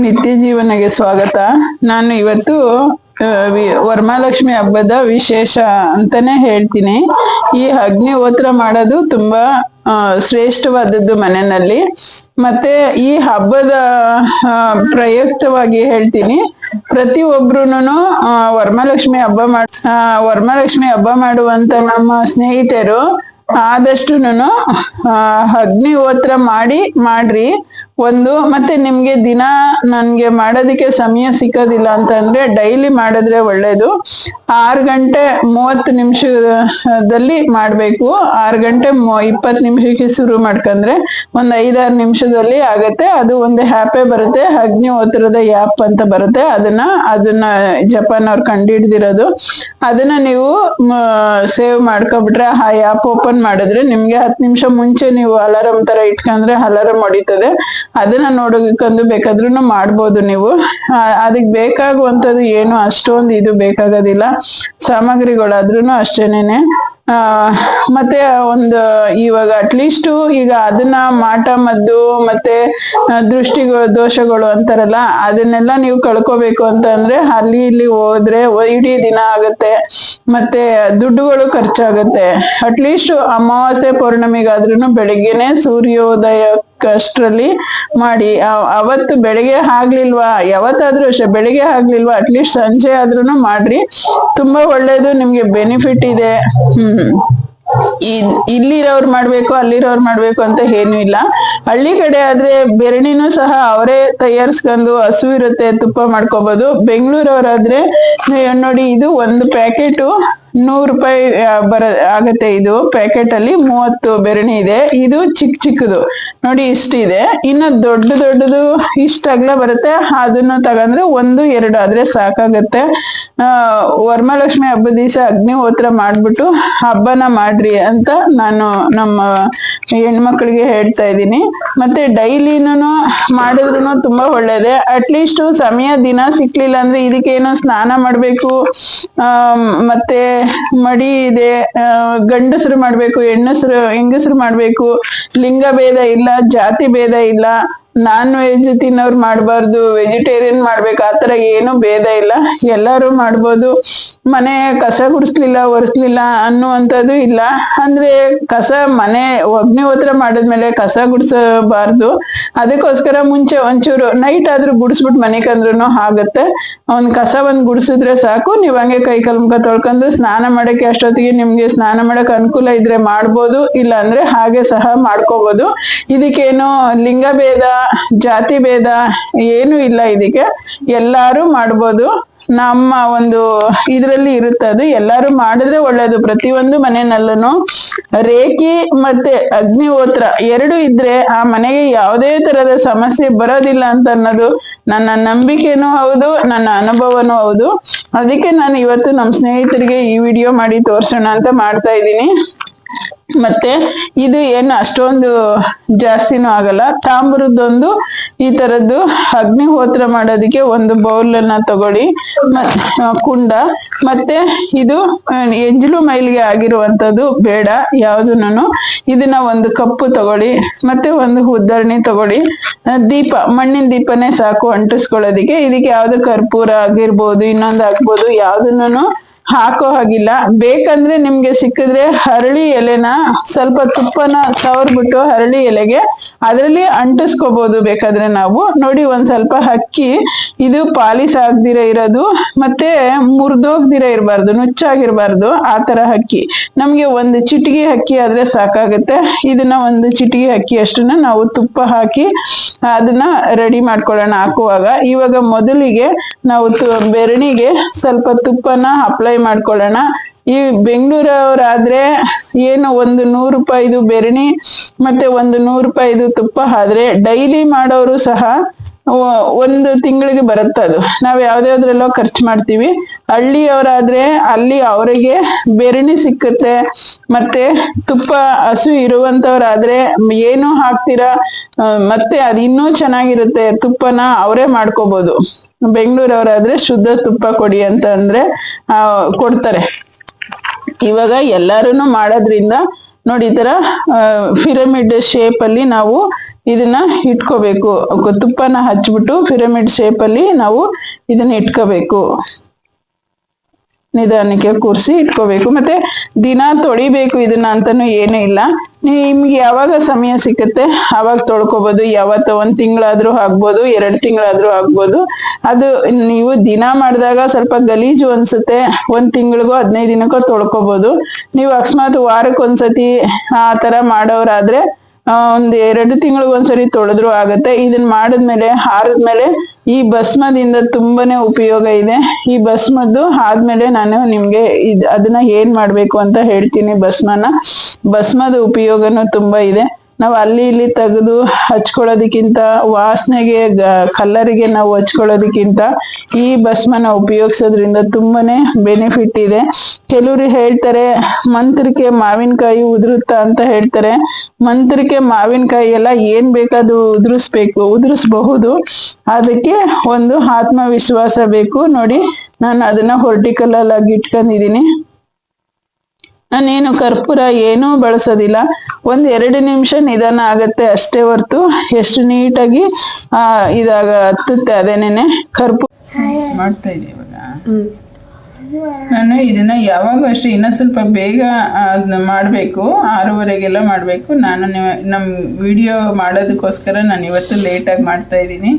ನಿತ್ಯ ಜೀವನಗೆ ಸ್ವಾಗತ. ನಾನು ಇವತ್ತು ವರ್ಮಾಲಕ್ಷ್ಮಿ ಹಬ್ಬದ ವಿಶೇಷ ಅಂತಾನೆ ಹೇಳ್ತೀನಿ. ಈ ಅಗ್ನಿಹೋತ್ರ ಮಾಡೋದು ತುಂಬಾ ಶ್ರೇಷ್ಠವಾದದ್ದು ಮನೆಯಲ್ಲಿ. ಮತ್ತೆ ಈ ಹಬ್ಬದ ಪ್ರಯುಕ್ತವಾಗಿ ಹೇಳ್ತೀನಿ. ಪ್ರತಿ ಒಬ್ರುನು ವರಮಹಾಲಕ್ಷ್ಮಿ ಹಬ್ಬ ಮಾಡ ಆ, ವರಮಹಾಲಕ್ಷ್ಮಿ ಹಬ್ಬ ಮಾಡುವಂತ ನಮ್ಮ ಸ್ನೇಹಿತರು ಆದಷ್ಟುನು ಅಗ್ನಿಹೋತ್ರ ಮಾಡಿ ಮಾಡ್ರಿ. ಒಂದು, ಮತ್ತೆ ನಿಮ್ಗೆ ದಿನ ನನ್ಗೆ ಮಾಡೋದಕ್ಕೆ ಸಮಯ ಸಿಕ್ಕೋದಿಲ್ಲ ಅಂತಂದ್ರೆ ಡೈಲಿ ಮಾಡಿದ್ರೆ ಒಳ್ಳೇದು. ಆರು ಗಂಟೆ ಮೂವತ್ತು ನಿಮಿಷದಲ್ಲಿ ಮಾಡ್ಬೇಕು. ಆರು ಗಂಟೆ ಇಪ್ಪತ್ತು ನಿಮಿಷಕ್ಕೆ ಶುರು ಮಾಡ್ಕೊಂಡ್ರೆ ಒಂದ್ ಐದಾರು ನಿಮಿಷದಲ್ಲಿ ಆಗತ್ತೆ. ಅದು ಒಂದು ಹ್ಯಾಪೇ ಬರುತ್ತೆ. ಅಗ್ನಿಹೋತ್ರದ ಯಾಪ್ ಅಂತ ಬರುತ್ತೆ. ಅದನ್ನ ಅದನ್ನ ಜಪಾನ್ ಅವ್ರು ಕಂಡಿಡ್ದಿರೋದು. ಅದನ್ನ ನೀವು ಸೇವ್ ಮಾಡ್ಕೊಬಿಟ್ರೆ ಆ ಆ್ಯಪ್ ಓಪನ್ ಮಾಡಿದ್ರೆ ನಿಮ್ಗೆ ಹತ್ತು ನಿಮಿಷ ಮುಂಚೆ ನೀವು ಅಲಾರಂ ತರ ಇಟ್ಕೊಂಡ್ರೆ ಅಲಾರಂ ಹೊಡಿತದೆ. ಅದನ್ನ ನೋಡೋದಕ್ಕಂದು ಬೇಕಾದ್ರೂ ಮಾಡ್ಬೋದು ನೀವು. ಅದಕ್ಕೆ ಬೇಕಾಗುವಂಥದ್ದು ಏನು, ಅಷ್ಟೊಂದು ಇದು ಬೇಕಾಗೋದಿಲ್ಲ. ಸಾಮಗ್ರಿಗಳಾದ್ರೂ ಅಷ್ಟೇನೇನೆ. ಮತ್ತೆ ಒಂದು ಇವಾಗ ಅಟ್ಲೀಸ್ಟ್ ಈಗ ಅದನ್ನ ಮಾಟ, ಮದ್ದು, ಮತ್ತೆ ದೃಷ್ಟಿ ದೋಷಗಳು ಅಂತಾರಲ್ಲ, ಅದನ್ನೆಲ್ಲ ನೀವು ಕಳ್ಕೋಬೇಕು ಅಂತ ಅಂದ್ರೆ ಅಲ್ಲಿ ಇಲ್ಲಿ ಹೋದ್ರೆ ಇಡೀ ದಿನ ಆಗತ್ತೆ. ಮತ್ತೆ ದುಡ್ಡುಗಳು ಖರ್ಚಾಗುತ್ತೆ. ಅಟ್ಲೀಸ್ಟ್ ಅಮಾವಾಸ್ಯೆ ಪೌರ್ಣಮಿಗಾದ್ರೂ ಬೆಳಿಗ್ಗೆನೆ ಸೂರ್ಯೋದಯಕ್ಕಷ್ಟರಲ್ಲಿ ಮಾಡಿ. ಅವತ್ತು ಬೆಳಿಗ್ಗೆ ಆಗ್ಲಿಲ್ವಾ? ಯಾವತ್ತಾದ್ರೂ ಅಷ್ಟೇ, ಬೆಳಿಗ್ಗೆ ಆಗ್ಲಿಲ್ವಾ? ಅಟ್ಲೀಸ್ಟ್ ಸಂಜೆ ಆದ್ರೂ ಮಾಡ್ರಿ. ತುಂಬಾ ಒಳ್ಳೇದು, ನಿಮ್ಗೆ ಬೆನಿಫಿಟ್ ಇದೆ. ಹ್ಮ್. ಇಲ್ಲಿರೋರು ಮಾಡ್ಬೇಕು, ಅಲ್ಲಿರೋರು ಮಾಡ್ಬೇಕು ಅಂತ ಏನು ಇಲ್ಲ. ಹಳ್ಳಿ ಕಡೆ ಆದ್ರೆ ಬೆರಣಿನೂ ಸಹ ಅವರೇ ತಯಾರಿಸ್ಕೊಂಡು ಹಸು ಇರುತ್ತೆ, ತುಪ್ಪ ಮಾಡ್ಕೋಬಹುದು ಬೆಂಗಳೂರವರಾದ್ರೆ ನೋಡಿ ಇದು ಒಂದು ಪ್ಯಾಕೆಟ್ ನೂರು ರೂಪಾಯಿ ಬರ, ಆಗತ್ತೆ ಇದು ಪ್ಯಾಕೆಟ್ ಅಲ್ಲಿ ಮೂವತ್ತು ಬೆರಣಿ ಇದೆ. ಇದು ಚಿಕ್ಕ ಚಿಕ್ಕದು. ನೋಡಿ ಇಷ್ಟಿದೆ. ಇನ್ನು ದೊಡ್ಡ ದೊಡ್ಡದು ಇಷ್ಟ ಅಗಲ ಬರುತ್ತೆ. ಅದನ್ನ ತಗಂದ್ರೆ ಒಂದು, ಎರಡು ಆದ್ರೆ ಸಾಕಾಗತ್ತೆ. ಆ, ವರಮಹಾಲಕ್ಷ್ಮಿ ಹಬ್ಬದ ದಿವಸ ಅಗ್ನಿಹೋತ್ರ ಮಾಡ್ಬಿಟ್ಟು ಹಬ್ಬನ ಮಾಡ್ರಿ ಅಂತ ನಾನು ನಮ್ಮ ಹೆಣ್ಮಕ್ಳಿಗೆ ಹೇಳ್ತಾ ಇದ್ದೀನಿ. ಮತ್ತೆ ಡೈಲಿನೂ ಮಾಡಿದ್ರು ತುಂಬಾ ಒಳ್ಳೇದೆ. ಅಟ್ಲೀಸ್ಟ್ ಸಮಯ ದಿನ ಸಿಕ್ಲಿಲ್ಲ ಅಂದ್ರೆ ಇದಕ್ಕೇನೋ ಸ್ನಾನ ಮಾಡ್ಬೇಕು ಮತ್ತೆ ಮಡಿ ಇದೆ ಗಂಡಸರು ಮಾಡ್ಬೇಕು, ಹೆಣ್ಣಸರು, ಹೆಂಗಸರು ಮಾಡ್ಬೇಕು, ಲಿಂಗ ಭೇದ ಇಲ್ಲ, ಜಾತಿ ಭೇದ ಇಲ್ಲ. ನಾನ್ ವೆಜ್ ತಿನ್ನೋರ್ ಮಾಡಬಾರ್ದು ವೆಜಿಟೇರಿಯನ್ ಮಾಡ್ಬೇಕು ಆತರ ಏನು ಭೇದ ಇಲ್ಲ. ಎಲ್ಲಾರು ಮಾಡ್ಬೋದು. ಮನೆ ಕಸ ಗುಡಿಸ್ಲಿಲ್ಲ, ಒರೆಸ್ಲಿಲ್ಲ ಅನ್ನುವಂಥದ್ದು ಇಲ್ಲ. ಅಂದ್ರೆ ಕಸ ಮನೆ ಅಗ್ನಿಹೋತ್ರ ಮಾಡಿದ್ಮೇಲೆ ಕಸ ಗುಡಿಸಬಾರ್ದು. ಅದಕ್ಕೋಸ್ಕರ ಮುಂಚೆ ಒಂಚೂರು ನೈಟ್ ಆದ್ರೂ ಗುಡಿಸ್ಬಿಟ್ಟು ಮನೆ ಕಂದ್ರು ಆಗತ್ತೆ. ಒಂದ್ ಕಸ ಒಂದ್ ಗುಡಿಸಿದ್ರೆ ಸಾಕು, ನೀವ್ ಹಂಗೆ ಕೈ ಕಲ್ಮುಖ ತೊಳ್ಕೊಂಡು ಸ್ನಾನ ಮಾಡಕ್ಕೆ ಅಷ್ಟೊತ್ತಿಗೆ ನಿಮ್ಗೆ ಸ್ನಾನ ಮಾಡಕ್ ಅನುಕೂಲ ಇದ್ರೆ ಮಾಡ್ಬೋದು ಇಲ್ಲ ಅಂದ್ರೆ ಹಾಗೆ ಸಹ ಮಾಡ್ಕೋಬಹುದು ಇದಕ್ಕೇನು ಲಿಂಗ ಭೇದ ಜಾತಿ ಭೇದ ಏನು ಇಲ್ಲ ಇದಕ್ಕೆ. ಎಲ್ಲಾರು ಮಾಡ್ಬೋದು. ನಮ್ಮ ಒಂದು ಇದ್ರಲ್ಲಿ ಇರುತ್ತೆ ಅದು. ಎಲ್ಲಾರು ಮಾಡಿದ್ರೆ ಒಳ್ಳೇದು. ಪ್ರತಿಯೊಂದು ಮನೆಯಲ್ಲೂ ರೇಖಿ ಮತ್ತೆ ಅಗ್ನಿಹೋತ್ರ ಎರಡು ಇದ್ರೆ ಆ ಮನೆಗೆ ಯಾವುದೇ ತರದ ಸಮಸ್ಯೆ ಬರೋದಿಲ್ಲ ಅಂತ ಅನ್ನೋದು ನನ್ನ ನಂಬಿಕೆನೂ ಹೌದು, ನನ್ನ ಅನುಭವನೂ ಹೌದು. ಅದಕ್ಕೆ ನಾನು ಇವತ್ತು ನಮ್ಮ ಸ್ನೇಹಿತರಿಗೆ ಈ ವಿಡಿಯೋ ಮಾಡಿ ತೋರ್ಸೋಣ ಅಂತ ಮಾಡ್ತಾ ಇದ್ದೀನಿ. ಮತ್ತೆ ಇದು ಏನು ಅಷ್ಟೊಂದು ಜಾಸ್ತಿನೂ ಆಗಲ್ಲ. ತಾಮ್ರದ್ದೊಂದು ಈ ತರದ್ದು ಅಗ್ನಿಹೋತ್ರ ಮಾಡೋದಕ್ಕೆ ಒಂದು ಬೌಲ್ ಅನ್ನ ತಗೊಳ್ಳಿ ಕುಂಡ. ಮತ್ತೆ ಇದು ಎಂಜಲು ಮೈಲಿಗೆ ಆಗಿರುವಂತದ್ದು ಬೇಡ ಯಾವ್ದನ್ನು. ಇದನ್ನ ಒಂದು ಕಪ್ಪು ತಗೊಳ್ಳಿ. ಮತ್ತೆ ಒಂದು ಉದ್ದರಣಿ ತಗೊಳ್ಳಿ. ದೀಪ. ಮಣ್ಣಿನ ದೀಪನೇ ಸಾಕು ಅಂಟಿಸ್ಕೊಳ್ಳೋದಿಕ್ಕೆ. ಇದಕ್ಕೆ ಯಾವ್ದು ಕರ್ಪೂರ ಆಗಿರ್ಬೋದು, ಇನ್ನೊಂದು ಆಗ್ಬೋದು, ಯಾವ್ದನ್ನು ಹಾಕೋ ಹಾಗಿಲ್ಲ. ಬೇಕಂದ್ರೆ ನಿಮ್ಗೆ ಸಿಕ್ಕಿದ್ರೆ ಹರಳಿ ಎಲೆನ ಸ್ವಲ್ಪ ತುಪ್ಪನ ಸವರ್ಬಿಟ್ಟು ಹರಳಿ ಎಲೆಗೆ ಅದರಲ್ಲಿ ಅಂಟಿಸ್ಕೋಬಹುದು ಬೇಕಾದ್ರೆ ನಾವು. ನೋಡಿ ಒಂದ್ ಸ್ವಲ್ಪ ಅಕ್ಕಿ, ಇದು ಪಾಲಿಸ್ ಆಗ್ದಿರ ಇರೋದು, ಮತ್ತೆ ಮುರಿದೋಗ್ದಿರ ಇರಬಾರ್ದು, ನುಚ್ಚಾಗಿರ್ಬಾರ್ದು ಆ ತರ ಅಕ್ಕಿ. ನಮ್ಗೆ ಒಂದು ಚಿಟಿಗೆ ಅಕ್ಕಿ ಆದ್ರೆ ಸಾಕಾಗುತ್ತೆ. ಇದನ್ನ ಒಂದು ಚಿಟಿಗೆ ಅಕ್ಕಿ ಅಷ್ಟನ್ನ ನಾವು ತುಪ್ಪ ಹಾಕಿ ಅದನ್ನ ರೆಡಿ ಮಾಡ್ಕೊಳ್ಳೋಣ ಹಾಕುವಾಗ. ಇವಾಗ ಮೊದಲಿಗೆ ನಾವು ಬೆರಣಿಗೆ ಸ್ವಲ್ಪ ತುಪ್ಪನ ಅಪ್ಲೈ ಮಾಡ್ಕೊಳ್ಳೋಣ. ಈ ಬೆಂಗಳೂರವರಾದ್ರೆ ಏನು ಒಂದು ನೂರು ರೂಪಾಯಿದು ಬೆರಣಿ, ಮತ್ತೆ ಒಂದು ನೂರು ರೂಪಾಯಿದು ತುಪ್ಪ. ಆದ್ರೆ ಡೈಲಿ ಮಾಡೋರು ಸಹ ಒಂದು ತಿಂಗಳಿಗೆ ಬರುತ್ತೆ ಅದು. ನಾವು ಯಾವ್ದ್ಯಾವ್ದ್ರಲ್ಲೋ ಖರ್ಚು ಮಾಡ್ತೀವಿ. ಹಳ್ಳಿಯವರಾದ್ರೆ ಅಲ್ಲಿ ಅವರಿಗೆ ಬೆರಣಿ ಸಿಕ್ಕುತ್ತೆ, ಮತ್ತೆ ತುಪ್ಪ ಹಸು ಇರುವಂತವ್ರಾದ್ರೆ ಏನು ಹಾಕ್ತೀರಾ ಮತ್ತೆ ಅದು ಇನ್ನೂ ಚೆನ್ನಾಗಿರುತ್ತೆ ತುಪ್ಪನ, ಅವರೇ ಮಾಡ್ಕೋಬಹುದು ಬೆಂಗಳೂರವರಾದ್ರೆ ಶುದ್ಧ ತುಪ್ಪ ಕೊಡಿ ಅಂತ ಅಂದ್ರೆ ಆ, ಕೊಡ್ತಾರೆ. ಇವಾಗ ಎಲ್ಲಾರು ಮಾಡೋದ್ರಿಂದ ನೋಡಿ ತರ ಪಿರಮಿಡ್ ಶೇಪ್ ಅಲ್ಲಿ ನಾವು ಇದನ್ನ ಇಟ್ಕೋಬೇಕು. ತುಪ್ಪನ ಹಚ್ಬಿಟ್ಟು ಪಿರಮಿಡ್ ಅಲ್ಲಿ ನಾವು ಇದನ್ನ ಇಟ್ಕೋಬೇಕು. ನಿಧಾನಕ್ಕೆ ಕೂರಿಸಿ ಇಟ್ಕೋಬೇಕು. ಮತ್ತೆ ದಿನ ತೊಳಿಬೇಕು ಇದನ್ನ ಅಂತಾನು ಏನೂ ಇಲ್ಲ. ನಿಮ್ಗೆ ಯಾವಾಗ ಸಮಯ ಸಿಕ್ಕತ್ತೆ? ಅವಾಗ ತೊಳ್ಕೊಬೋದು. ಯಾವತ್ತ ಒಂದ್ ತಿಂಗಳಾದ್ರೂ ಆಗ್ಬೋದು, ಎರಡ್ ತಿಂಗಳಾದ್ರೂ ಆಗ್ಬೋದು. ಅದು ನೀವು ದಿನ ಮಾಡಿದಾಗ ಸ್ವಲ್ಪ ಗಲೀಜು ಅನ್ಸುತ್ತೆ. ಒಂದ್ ತಿಂಗಳಿಗೋ ಹದಿನೈದು ದಿನಕ್ಕೂ ತೊಳ್ಕೊಬೋದು. ನೀವು ಅಕಸ್ಮಾತ್ ವಾರಕ್ಕೊಂದ್ಸತಿ ಆ ತರ ಮಾಡೋರಾದ್ರೆ ಒಂದ್ ಎರಡು ತಿಂಗಳಿಗೆ ಒಂದ್ಸರಿ ತೊಳೆದ್ರು ಆಗತ್ತೆ. ಇದನ್ನ ಮಾಡಿದ್ಮೇಲೆ, ಹಾರದ್ಮೇಲೆ ಈ ಭಸ್ಮದಿಂದ ತುಂಬಾನೇ ಉಪಯೋಗ ಇದೆ. ಈ ಭಸ್ಮದ್ದು ಆದ್ಮೇಲೆ ನಾನು ನಿಮ್ಗೆ ಅದನ್ನ ಏನ್ ಮಾಡ್ಬೇಕು ಅಂತ ಹೇಳ್ತೀನಿ ಭಸ್ಮನ. ಭಸ್ಮದ ಉಪಯೋಗನೂ ತುಂಬಾ ಇದೆ. ನಾವು ಅಲ್ಲಿ ಇಲ್ಲಿ ತೆಗೆದು ಹಚ್ಕೊಳ್ಳೋದಕ್ಕಿಂತ ವಾಸನೆಗೆ ಕಲ್ಲರಿಗೆ ನಾವು ಹಚ್ಕೊಳ್ಳೋದಕ್ಕಿಂತ ಈ ಭಸ್ಮನ ಉಪಯೋಗಿಸೋದ್ರಿಂದ ತುಂಬಾನೇ ಬೆನಿಫಿಟ್ ಇದೆ. ಕೆಲವರು ಹೇಳ್ತಾರೆ, ಮಂತ್ರಕ್ಕೆ ಮಾವಿನಕಾಯಿ ಉದುರುತ್ತಾ ಅಂತ ಹೇಳ್ತಾರೆ. ಮಂತ್ರಕ್ಕೆ ಮಾವಿನಕಾಯಿ ಎಲ್ಲ ಏನ್ ಬೇಕಾದ್ರೂ ಉದುರಿಸ್ಬೇಕು, ಉದುರಿಸ್ಬಹುದು. ಅದಕ್ಕೆ ಒಂದು ಆತ್ಮವಿಶ್ವಾಸ ಬೇಕು. ನೋಡಿ, ನಾನು ಅದನ್ನ ಹೊರ್ಟಿಕಲ್ ಆಗಿ ಇಟ್ಕೊಂಡಿದೀನಿ ನಾನೇನು ಕರ್ಪೂರ ಏನೂ ಬಳಸೋದಿಲ್ಲ. ಒಂದ್ ಎರಡು ನಿಮಿಷ ನಿಧಾನ ಆಗತ್ತೆ ಅಷ್ಟೇ ಹೊರ್ತು ಎಷ್ಟು ನೀಟಾಗಿ ಆ ಇದಾಗ ಹತ್ತುತ್ತೆ ಅದೇನೇನೆ ಕರ್ಪೂರ. ಮಾಡ್ತಾ ಇದೆ ಇವಾಗ. ನಾನು ಇದನ್ನ ಯಾವಾಗ ಅಷ್ಟೇ ಇನ್ನೂ ಸ್ವಲ್ಪ ಬೇಗ ಅದನ್ನ ಮಾಡಬೇಕು. ಆರೂವರೆಗೆಲ್ಲ ಮಾಡಬೇಕು. ನಾನು ನಮ್ ನಮ್ಮ ವಿಡಿಯೋ ಮಾಡೋದಕ್ಕೋಸ್ಕರ ನಾನು ಇವತ್ತು ಲೇಟಾಗಿ ಮಾಡ್ತಾ ಇದ್ದೀನಿ.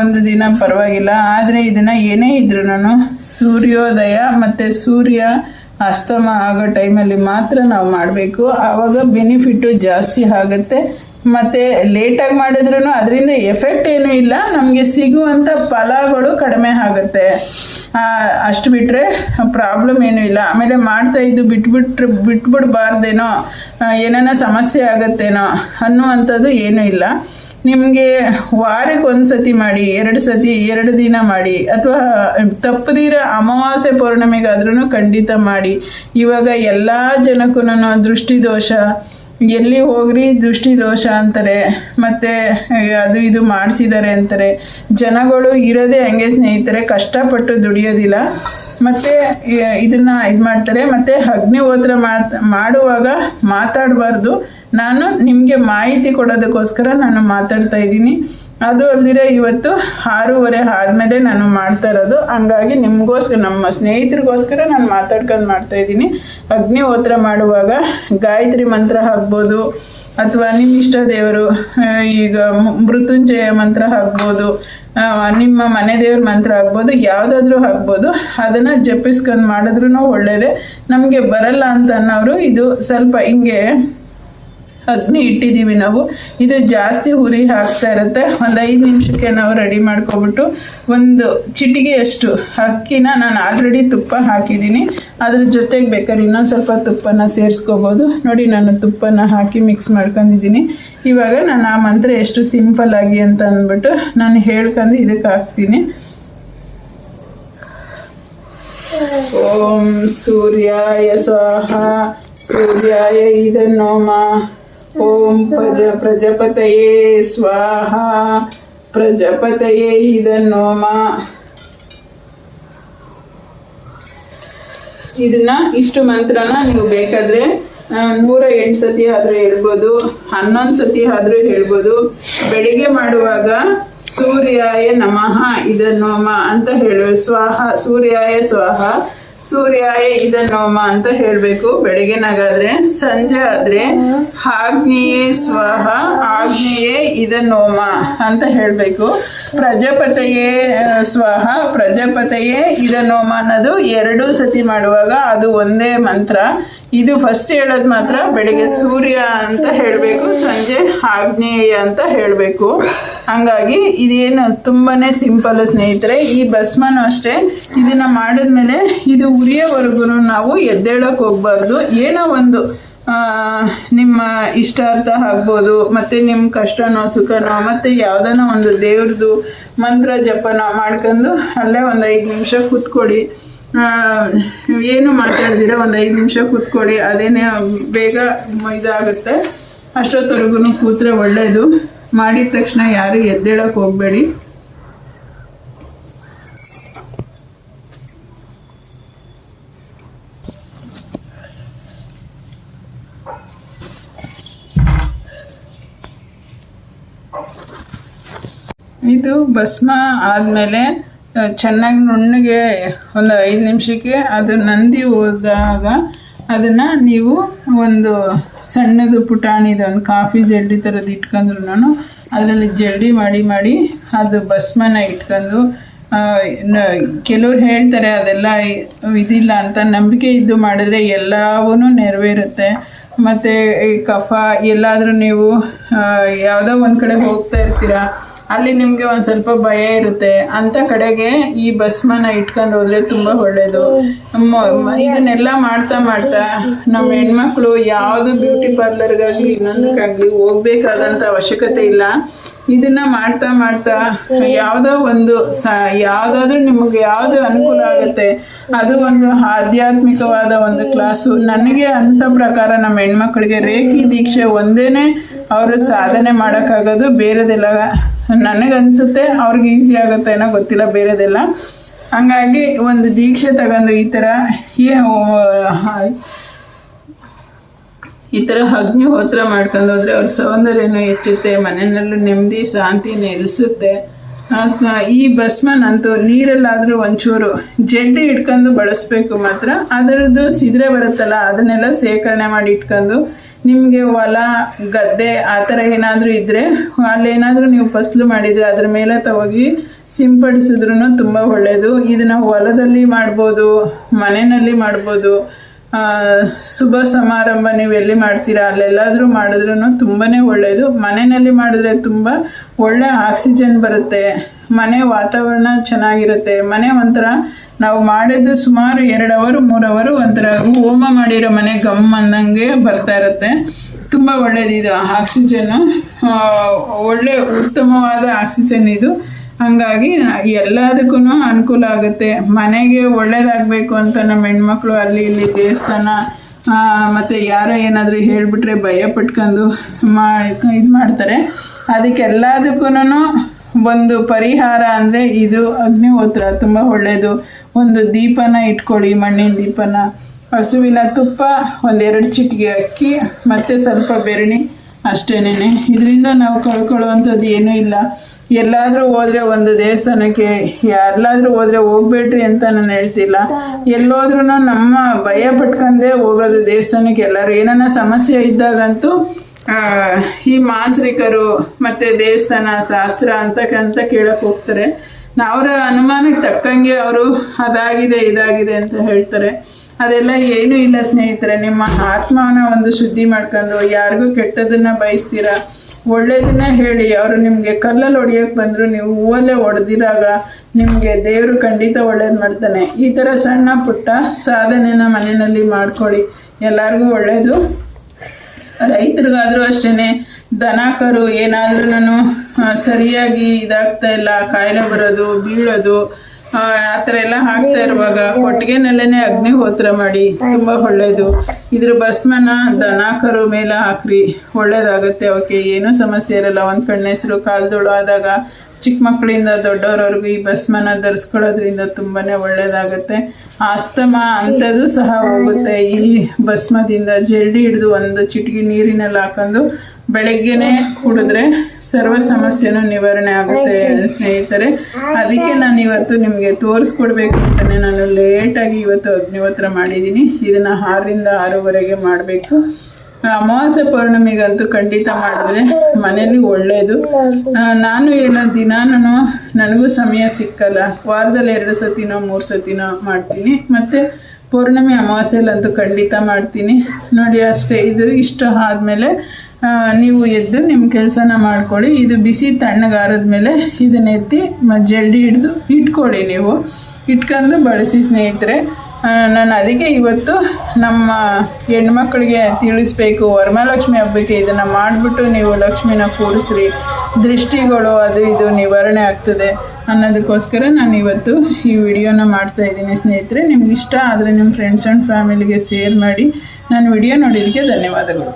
ಒಂದು ದಿನ ಪರವಾಗಿಲ್ಲ. ಆದ್ರೆ ಇದನ್ನ ಏನೇ ಇದ್ರು ನಾನು ಸೂರ್ಯೋದಯ ಮತ್ತೆ ಸೂರ್ಯ ಅಸ್ತಮ ಆಗೋ ಟೈಮಲ್ಲಿ ಮಾತ್ರ ನಾವು ಮಾಡಬೇಕು. ಆವಾಗ ಬೆನಿಫಿಟ್ಟು ಜಾಸ್ತಿ ಆಗುತ್ತೆ. ಮತ್ತು ಲೇಟಾಗಿ ಮಾಡಿದ್ರೂ ಅದರಿಂದ ಎಫೆಕ್ಟ್ ಏನೂ ಇಲ್ಲ. ನಮಗೆ ಸಿಗುವಂಥ ಫಲಗಳು ಕಡಿಮೆ ಆಗುತ್ತೆ. ಅಷ್ಟು ಬಿಟ್ಟರೆ ಪ್ರಾಬ್ಲಮ್ ಏನೂ ಇಲ್ಲ. ಆಮೇಲೆ ಮಾಡ್ತಾ ಇದ್ದು ಬಿಟ್ಬಿಟ್ರೆ, ಬಿಟ್ಬಿಡ್ಬಾರ್ದೇನೋ ಏನೇನೋ ಸಮಸ್ಯೆ ಆಗುತ್ತೇನೋ ಅನ್ನುವಂಥದ್ದು ಏನೂ ಇಲ್ಲ. ನಿಮಗೆ ವಾರಕ್ಕೆ ಒಂದು ಸತಿ ಮಾಡಿ, ಎರಡು ಸತಿ, ಎರಡು ದಿನ ಮಾಡಿ, ಅಥವಾ ತಪ್ಪದಿರ ಅಮಾವಾಸ್ಯೆ ಪೌರ್ಣಮಿಗಾದ್ರೂ ಖಂಡಿತ ಮಾಡಿ. ಇವಾಗ ಎಲ್ಲ ಜನಕ್ಕೂ ದೃಷ್ಟಿದೋಷ ಎಲ್ಲಿ ಹೋಗ್ರಿ ದೃಷ್ಟಿದೋಷ ಅಂತಾರೆ, ಮತ್ತು ಅದು ಇದು ಮಾಡಿಸಿದ್ದಾರೆ ಅಂತಾರೆ. ಜನಗಳು ಇರೋದೇ ಹಂಗೆ ಸ್ನೇಹಿತರೆ, ಕಷ್ಟಪಟ್ಟು ದುಡಿಯೋದಿಲ್ಲ. ಮತ್ತು ಇದನ್ನು ಇದು ಮಾಡ್ತಾರೆ ಮತ್ತು ಅಗ್ನಿಹೋತ್ರ ಮಾತ್ ಮಾಡುವಾಗ ಮಾತಾಡಬಾರ್ದು. ನಾನು ನಿಮಗೆ ಮಾಹಿತಿ ಕೊಡೋದಕ್ಕೋಸ್ಕರ ನಾನು ಮಾತಾಡ್ತಾ ಇದ್ದೀನಿ. ಅದು ಅಲ್ದಿರ ಇವತ್ತು ಆರೂವರೆ ಆದಮೇಲೆ ನಾನು ಮಾಡ್ತಾ ಇರೋದು. ಹಂಗಾಗಿ ನಿಮಗೋಸ್ಕರ ನಮ್ಮ ಸ್ನೇಹಿತರಿಗೋಸ್ಕರ ನಾನು ಮಾತಾಡ್ಕೊಂಡು ಮಾಡ್ತಾ ಇದ್ದೀನಿ. ಅಗ್ನಿಹೋತ್ರ ಮಾಡುವಾಗ ಗಾಯತ್ರಿ ಮಂತ್ರ ಹಾಕ್ಬೋದು. ಅಥವಾ ನಿಮ್ಮ ಇಷ್ಟ ದೇವರು ಈಗ ಮೃತ್ಯುಂಜಯ ಮಂತ್ರ ಹಾಕ್ಬೋದು. ನಿಮ್ಮ ಮನೆ ದೇವ್ರ ಮಂತ್ರ ಆಗ್ಬೋದು ಯಾವುದಾದ್ರೂ ಹಾಕ್ಬೋದು. ಅದನ್ನು ಜಪಿಸ್ಕೊಂಡು ಮಾಡಿದ್ರೂ ಒಳ್ಳೆಯದೇ ನಮಗೆ ಬರಲ್ಲ ಅಂತ ಅನ್ನೋರು ಇದು ಸ್ವಲ್ಪ ಹಿಂಗೆ ಅಗ್ನಿ ಇಟ್ಟಿದ್ದೀವಿ ನಾವು. ಇದು ಜಾಸ್ತಿ ಹುರಿ ಹಾಕ್ತಾ ಇರುತ್ತೆ. ಒಂದು ಐದು ನಿಮಿಷಕ್ಕೆ ನಾವು ರೆಡಿ ಮಾಡ್ಕೊಬಿಟ್ಟು ಒಂದು ಚಿಟಿಗೆಯಷ್ಟು ಅಕ್ಕಿನ ನಾನು ಆಲ್ರೆಡಿ ತುಪ್ಪ ಹಾಕಿದ್ದೀನಿ. ಅದ್ರ ಜೊತೆಗೆ ಬೇಕಾದ್ರೆ ಇನ್ನೊಂದು ಸ್ವಲ್ಪ ತುಪ್ಪನ ಸೇರಿಸ್ಕೋಬೋದು. ನೋಡಿ, ನಾನು ತುಪ್ಪನ ಹಾಕಿ ಮಿಕ್ಸ್ ಮಾಡ್ಕೊಂಡಿದ್ದೀನಿ. ಇವಾಗ ನಾನು ಆ ಮಂತ್ರ ಎಷ್ಟು ಸಿಂಪಲ್ ಆಗಿ ಅಂತ ಅಂದ್ಬಿಟ್ಟು ನಾನು ಹೇಳ್ಕೊಂಡು ಇದಕ್ಕೆ ಹಾಕ್ತೀನಿ. ಓಂ ಸೂರ್ಯಾಯ ಸ್ವಾಹ. ಸೂರ್ಯಾಯ ಇದನ್ನೋಮ. ಓಂ ಪ್ರಜ ಪ್ರಜಪತಯೇ ಸ್ವಾಹ. ಪ್ರಜಪತಯೇ ಇದನ್ನೋಮ ಇದನ್ನ ಇಷ್ಟು ಮಂತ್ರನ ನೀವು ಬೇಕಾದ್ರೆ ನೂರ ಎಂಟು ಸತಿ ಆದ್ರೂ ಹೇಳ್ಬೋದು, ಹನ್ನೊಂದು ಸತಿ ಆದ್ರೂ ಹೇಳ್ಬೋದು. ಬೆಳಿಗ್ಗೆ ಮಾಡುವಾಗ ಸೂರ್ಯಾಯ ನಮಃ ಇದನ್ನೋಮ ಅಂತ ಹೇಳು ಸ್ವಾಹ, ಸೂರ್ಯಾಯ ಸ್ವಾಹ. ಸೂರ್ಯಾಯ ಇದನ್ನೋಮ ಅಂತ ಹೇಳಬೇಕು. ಬೆಳಗ್ಗೆನಾಗಾದ್ರೆ ಸಂಜೆ ಆದ್ರೆ ಆಗ್ನೇಯೇ ಸ್ವಹ ಆಗ್ನೇಯೇ ಇದನ್ನೋಮ ಅಂತ ಹೇಳಬೇಕು. ಪ್ರಜಾಪತಯೇ ಸ್ವಹ, ಪ್ರಜಾಪತಿಯೇ ಇದನ್ನೋಮ ಅನ್ನೋದು ಎರಡೂ ಸತಿ ಮಾಡುವಾಗ ಅದು ಒಂದೇ ಮಂತ್ರ. ಇದು ಫಸ್ಟ್ ಹೇಳೋದು ಮಾತ್ರ, ಬೆಳಿಗ್ಗೆ ಸೂರ್ಯ ಅಂತ ಹೇಳಬೇಕು, ಸಂಜೆ ಆಗ್ನೇಯ ಅಂತ ಹೇಳಬೇಕು. ಹಂಗಾಗಿ ಇದೇನು ತುಂಬಾನೇ ಸಿಂಪಲ್ ಸ್ನೇಹಿತರೆ, ಈ ಭಸ್ಮನೂ ಅಷ್ಟೇ. ಇದನ್ನ ಮಾಡಿದ್ಮೇಲೆ ಇದು ಉರಿಯೋವರೆಗೂ ನಾವು ಎದ್ದೇಳಕ್ಕೆ ಹೋಗ್ಬಾರ್ದು. ಏನೋ ಒಂದು ನಿಮ್ಮ ಇಷ್ಟಾರ್ಥ ಆಗ್ಬೋದು ಮತ್ತು ನಿಮ್ಮ ಕಷ್ಟನೋ ಸುಖನೋ ಮತ್ತು ಯಾವುದನೋ ಒಂದು ದೇವ್ರದ್ದು ಮಂತ್ರ ಜಪನೋ ಮಾಡ್ಕೊಂಡು ಅಲ್ಲೇ ಒಂದು ಐದು ನಿಮಿಷ ಕೂತ್ಕೊಳ್ಳಿ. ಆ, ಏನು ಮಾತಾಡ್ದಿರ ಒಂದು ಐದು ನಿಮಿಷ ಕೂತ್ಕೊಳ್ಳಿ. ಅದೇನೇ ಬೇಗ ಇದಾಗುತ್ತೆ. ಅಷ್ಟೊತ್ತವರೆಗೂ ಕೂತ್ರೆ ಒಳ್ಳೆಯದು ಮಾಡಿದ ತಕ್ಷಣ ಯಾರು ಎದ್ದೇಳಕ್ಕೆ ಹೋಗಬೇಡಿ. ಇದು ಭಸ್ಮ ಆದಮೇಲೆ ಚೆನ್ನಾಗಿ ನುಣ್ಣಗೆ ಒಂದು ಐದು ನಿಮಿಷಕ್ಕೆ ಅದು ನಂದಿ ಹೋದಾಗ ಅದನ್ನು ನೀವು ಒಂದು ಸಣ್ಣದು ಪುಟಾಣಿದು ಒಂದು ಕಾಫಿ ಜಲ್ಡಿ ಥರದ್ದು ಇಟ್ಕೊಂಡ್ರು ಅದರಲ್ಲಿ ಜಲ್ಡಿ ಮಾಡಿ ಮಾಡಿ ಅದು ಭಸ್ಮನ ಇಟ್ಕೊಂಡು ಕೆಲವ್ರು ಹೇಳ್ತಾರೆ ಅದೆಲ್ಲ ಇದಿಲ್ಲ ಅಂತ ನಂಬಿಕೆ ಇದ್ದು ಮಾಡಿದ್ರೆ ಎಲ್ಲವೂ ನೆರವೇರುತ್ತೆ. ಮತ್ತು ಈ ಕಫ ಎಲ್ಲಾದರೂ ನೀವು ಯಾವುದೋ ಒಂದು ಕಡೆ ಹೋಗ್ತಾ ಇರ್ತೀರಾ ಅಲ್ಲಿ ನಿಮಗೆ ಒಂದು ಸ್ವಲ್ಪ ಭಯ ಇರುತ್ತೆ. ಅಂತ ಕಡೆಗೆ ಈ ಭಸ್ಮನ ಇಟ್ಕೊಂಡು ಹೋದ್ರೆ ತುಂಬಾ ಒಳ್ಳೇದು. ಇದನ್ನೆಲ್ಲ ಮಾಡ್ತಾ ಮಾಡ್ತಾ ನಮ್ಮ ಹೆಣ್ಮಕ್ಳು ಯಾವುದು ಬ್ಯೂಟಿ ಪಾರ್ಲರ್ಗಾಗಲಿ ಇನ್ನೊಂದಕ್ಕಾಗಲಿ ಹೋಗ್ಬೇಕಾದಂತ ಅವಶ್ಯಕತೆ ಇಲ್ಲ. ಇದನ್ನ ಮಾಡ್ತಾ ಮಾಡ್ತಾ ಯಾವುದೋ ಒಂದು ಸ, ಯಾವುದಾದ್ರೂ ನಿಮಗೆ ಯಾವುದು ಅನುಕೂಲ ಆಗುತ್ತೆ, ಅದು ಒಂದು ಆಧ್ಯಾತ್ಮಿಕವಾದ ಒಂದು ಕ್ಲಾಸು ನನಗೆ ಅನಿಸೋ ಪ್ರಕಾರ ನಮ್ಮ ಹೆಣ್ಮಕ್ಳಿಗೆ ರೇಖಿ ದೀಕ್ಷೆ ಒಂದೇನೆ ಅವರು ಸಾಧನೆ ಮಾಡೋಕ್ಕಾಗೋದು, ಬೇರೆದೆಲ್ಲ. ನನಗನ್ಸುತ್ತೆ ಅವ್ರಿಗೆ ಈಸಿ ಆಗುತ್ತೆ ಏನೋ ಗೊತ್ತಿಲ್ಲ, ಬೇರೆದೆಲ್ಲ. ಹಂಗಾಗಿ ಒಂದು ದೀಕ್ಷೆ ತಗೊಂಡು ಈ ಥರ ಈ ಥರ ಅಗ್ನಿಹೋತ್ರ ಮಾಡ್ಕೊಂಡು ಹೋದರೆ ಅವ್ರ ಸೌಂದರ್ಯನೂ ಹೆಚ್ಚುತ್ತೆ, ಮನೆಯಲ್ಲೂ ನೆಮ್ಮದಿ ಶಾಂತಿ ನೆಲೆಸುತ್ತೆ ಈ ಭಸ್ಮನಂತೂ ನೀರಲ್ಲಾದರೂ ಒಂಚೂರು ಜಡ್ಡಿ ಇಟ್ಕೊಂಡು ಬಳಸಬೇಕು ಮಾತ್ರ. ಅದರದ್ದು ಸಿದ್ರೆ ಬರುತ್ತಲ್ಲ, ಅದನ್ನೆಲ್ಲ ಸೇಕರಣೆ ಮಾಡಿ ಇಟ್ಕೊಂಡು ನಿಮಗೆ ಹೊಲ, ಗದ್ದೆ ಆ ಥರ ಏನಾದರೂ ಇದ್ದರೆ ಅಲ್ಲೇನಾದರೂ ನೀವು ಫಸಲು ಮಾಡಿದರೆ ಅದ್ರ ಮೇಲೆ ತಗೋಗಿ ಸಿಂಪಡಿಸಿದ್ರೂ ತುಂಬ ಒಳ್ಳೆಯದು ಇದನ್ನು ಹೊಲದಲ್ಲಿ ಮಾಡ್ಬೋದು, ಮನೆಯಲ್ಲಿ ಮಾಡ್ಬೋದು ಶುಭ ಸಮಾರಂಭ ನೀವು ಎಲ್ಲಿ ಮಾಡ್ತೀರಾ? ಅಲ್ಲೆಲ್ಲಾದರೂ ಮಾಡಿದ್ರೂ ತುಂಬಾ ಒಳ್ಳೆಯದು ಮನೆಯಲ್ಲಿ ಮಾಡಿದ್ರೆ ತುಂಬ ಒಳ್ಳೆ ಆಕ್ಸಿಜನ್ ಬರುತ್ತೆ. ಮನೆ ವಾತಾವರಣ ಚೆನ್ನಾಗಿರುತ್ತೆ. ಮನೆ ಒಂಥರ ನಾವು ಮಾಡಿದ್ದು ಸುಮಾರು ಎರಡು ಅವರು ಮೂರು ಅವರು ಒಂಥರ ಹೋಮ ಮಾಡಿರೋ ಮನೆ ಗಮ್ ಅಂದಂಗೆ ಬರ್ತಾ ಇರುತ್ತೆ. ತುಂಬ ಇದು ಆಕ್ಸಿಜನ್ ಒಳ್ಳೆ ಉತ್ತಮವಾದ ಆಕ್ಸಿಜನ್ ಇದು. ಹಂಗಾಗಿ ಎಲ್ಲದಕ್ಕೂ ಅನುಕೂಲ ಆಗುತ್ತೆ. ಮನೆಗೆ ಒಳ್ಳೇದಾಗಬೇಕು ಅಂತ ನಮ್ಮ ಹೆಣ್ಮಕ್ಳು ಅಲ್ಲಿ ಇಲ್ಲಿ ದೇವಸ್ಥಾನ ಮತ್ತು ಯಾರೋ ಏನಾದರೂ ಹೇಳಿಬಿಟ್ರೆ ಭಯ ಪಟ್ಕೊಂಡು ಮಾ, ಇದು ಮಾಡ್ತಾರೆ. ಅದಕ್ಕೆಲ್ಲದಕ್ಕೂ ಒಂದು ಪರಿಹಾರ ಅಂದರೆ ಇದು ಅಗ್ನಿಹೋತ್ರ, ತುಂಬ ಒಳ್ಳೆಯದು ಒಂದು ದೀಪನ ಇಟ್ಕೊಳ್ಳಿ, ಮಣ್ಣಿನ ದೀಪನ. ಹಸುವಿನ ತುಪ್ಪ, ಒಂದೆರಡು ಚಿಟಿಗೆ ಅಕ್ಕಿ, ಮತ್ತು ಸ್ವಲ್ಪ ಬೆರಣಿ ಅಷ್ಟೇನೆ ಇದರಿಂದ ನಾವು ಕಳ್ಕೊಳ್ಳುವಂಥದ್ದು ಏನೂ ಇಲ್ಲ. ಎಲ್ಲಾದರೂ ಹೋದ್ರೆ ಒಂದು ದೇವಸ್ಥಾನಕ್ಕೆ ಎಲ್ಲಾದರೂ ಹೋದ್ರೆ ಹೋಗ್ಬೇಡ್ರಿ ಅಂತ ನಾನು ಹೇಳ್ತಿಲ್ಲ. ಎಲ್ಲೋದ್ರೂ ನಮ್ಮ ಭಯ ಪಟ್ಕೊಂಡೇ ಹೋಗೋದು ದೇವಸ್ಥಾನಕ್ಕೆ. ಎಲ್ಲರೂ ಏನನ್ನ ಸಮಸ್ಯೆ ಇದ್ದಾಗಂತೂ ಈ ಮಾಂತ್ರಿಕರು ಮತ್ತು ದೇವಸ್ಥಾನ ಶಾಸ್ತ್ರ ಅಂತಕ್ಕಂತ ಕೇಳಕ್ಕೆ ಹೋಗ್ತಾರೆ. ಅವರ ಅನುಮಾನಕ್ಕೆ ತಕ್ಕಂಗೆ ಅವರು ಅದಾಗಿದೆ, ಇದಾಗಿದೆ ಅಂತ ಹೇಳ್ತಾರೆ. ಅದೆಲ್ಲ ಏನೂ ಇಲ್ಲ ಸ್ನೇಹಿತರೆ. ನಿಮ್ಮ ಆತ್ಮವನ್ನ ಒಂದು ಶುದ್ಧಿ ಮಾಡ್ಕೊಂಡು ಯಾರಿಗೂ ಕೆಟ್ಟದನ್ನ ಬಯಸ್ತೀರಾ? ಒಳ್ಳೇದನ್ನ ಹೇಳಿ, ಅವರು ನಿಮಗೆ ಕಲ್ಲಲ್ಲಿ ಹೊಡಿಯೋಕೆ ಬಂದರು, ನೀವು ಹೂವಲ್ಲೇ ಹೊಡೆದಿರಾಗ ನಿಮಗೆ ದೇವರು ಖಂಡಿತ ಒಳ್ಳೇದು ಮಾಡ್ತಾನೆ. ಈ ಥರ ಸಣ್ಣ ಪುಟ್ಟ ಸಾಧನೆನ ಮನೆಯಲ್ಲಿ ಮಾಡ್ಕೊಳ್ಳಿ. ಎಲ್ಲರಿಗೂ ಒಳ್ಳೆಯದು ರೈತರಿಗಾದರೂ ಅಷ್ಟೇ ದನ, ಕರು ಏನಾದ್ರೂ ಸರಿಯಾಗಿ ಇದಾಗ್ತಾ ಇಲ್ಲ. ಕಾಯಿಲೆ ಬರೋದು, ಬೀಳೋದು ಆ ಆ ಥರ ಎಲ್ಲ ಹಾಕ್ತಾ ಇರುವಾಗ ಕೊಟ್ಟಿಗೆನಲ್ಲೇ ಅಗ್ನಿಹೋತ್ರ ಮಾಡಿ, ತುಂಬಾ ಒಳ್ಳೇದು. ಇದ್ರ ಭಸ್ಮನ ದನ ಕರು ಮೇಲೆ ಹಾಕ್ರಿ, ಒಳ್ಳೇದಾಗುತ್ತೆ. ಅವಕ್ಕೆ ಏನೂ ಸಮಸ್ಯೆ ಇರಲ್ಲ. ಒಂದು ಕಣ್ಣೆಸರು ಕಾಲ್ದೋಳು ಆದಾಗ ಚಿಕ್ಕ ಮಕ್ಕಳಿಂದ ದೊಡ್ಡವರವರೆಗೂ ಈ ಭಸ್ಮನ ಧರಿಸ್ಕೊಳ್ಳೋದ್ರಿಂದ ತುಂಬಾನೇ ಒಳ್ಳೆಯದಾಗುತ್ತೆ ಆಸ್ತಮ ಅಂತದ್ದು ಸಹ ಹೋಗುತ್ತೆ. ಈ ಭಸ್ಮದಿಂದ ಜಲ್ಡಿ ಹಿಡಿದು ಒಂದು ಚಿಟಿಕೆ ನೀರಿನಲ್ಲಿ ಹಾಕೊಂಡು ಬೆಳಗ್ಗೆನೆ ಕುಡಿದ್ರೆ ಸರ್ವ ಸಮಸ್ಯೆನೂ ನಿವಾರಣೆ ಆಗುತ್ತೆ ಸ್ನೇಹಿತರೆ. ಅದಕ್ಕೆ ನಾನು ಇವತ್ತು ನಿಮಗೆ ತೋರಿಸ್ಕೊಡ್ಬೇಕು ಅಂತಾನೆ ನಾನು ಲೇಟಾಗಿ ಇವತ್ತು ಅಗ್ನಿಹೋತ್ರ ಮಾಡಿದ್ದೀನಿ. ಇದನ್ನು ಆರರಿಂದ ಆರೂವರೆಗೆ ಮಾಡಬೇಕು. ಅಮಾವಾಸ್ಯ ಪೌರ್ಣಮಿಗಂತೂ ಖಂಡಿತ ಮಾಡಿದ್ರೆ ಮನೇಲಿ ಒಳ್ಳೆಯದು ನಾನು ಏನೋ ದಿನಾನು ನನಗೂ ಸಮಯ ಸಿಕ್ಕಲ್ಲ. ವಾರದಲ್ಲಿ ಎರಡು ಸತಿನೋ ಮೂರು ಸತಿನೋ ಮಾಡ್ತೀನಿ. ಮತ್ತು ಪೌರ್ಣಮಿ ಅಮಾವಾಸ್ಯೆಲಂತೂ ಖಂಡಿತ ಮಾಡ್ತೀನಿ. ನೋಡಿ ಅಷ್ಟೇ ಇದು ಇಷ್ಟ ಆದಮೇಲೆ ನೀವು ಎದ್ದು ನಿಮ್ಮ ಕೆಲಸನ ಮಾಡ್ಕೊಳ್ಳಿ. ಇದು ಬಿಸಿ ತಣ್ಣಗಾರದ ಮೇಲೆ ಇದನ್ನ ಎತ್ತಿ ಜಲ್ಡಿ ಹಿಡಿದು ಇಟ್ಕೊಳ್ಳಿ ನೀವು. ಇಟ್ಕೊಂಡು ಬಳಸಿ ಸ್ನೇಹಿತರೆ ನಾನು ಅದಕ್ಕೆ ಇವತ್ತು ನಮ್ಮ ಹೆಣ್ಮಕ್ಳಿಗೆ ತಿಳಿಸ್ಬೇಕು, ವರಮಹಾಲಕ್ಷ್ಮಿ ಹಬ್ಬಕ್ಕೆ ಇದನ್ನು ಮಾಡಿಬಿಟ್ಟು ನೀವು ಲಕ್ಷ್ಮಿನ ಕೂರಿಸ್ರಿ. ದೃಷ್ಟಿಗಳು ಅದು ಇದು ನಿವಾರಣೆ ಆಗ್ತದೆ ಅನ್ನೋದಕ್ಕೋಸ್ಕರ ನಾನು ಇವತ್ತು ಈ ವಿಡಿಯೋನ ಮಾಡ್ತಾ ಇದ್ದೀನಿ ಸ್ನೇಹಿತರೆ. ನಿಮ್ಗೆ ಇಷ್ಟ ಆದರೆ ನಿಮ್ಮ ಫ್ರೆಂಡ್ಸ್ ಆ್ಯಂಡ್ ಫ್ಯಾಮಿಲಿಗೆ ಶೇರ್ ಮಾಡಿ. ನಾನು ವಿಡಿಯೋ ನೋಡಿದ್ದಕ್ಕೆ ಧನ್ಯವಾದಗಳು.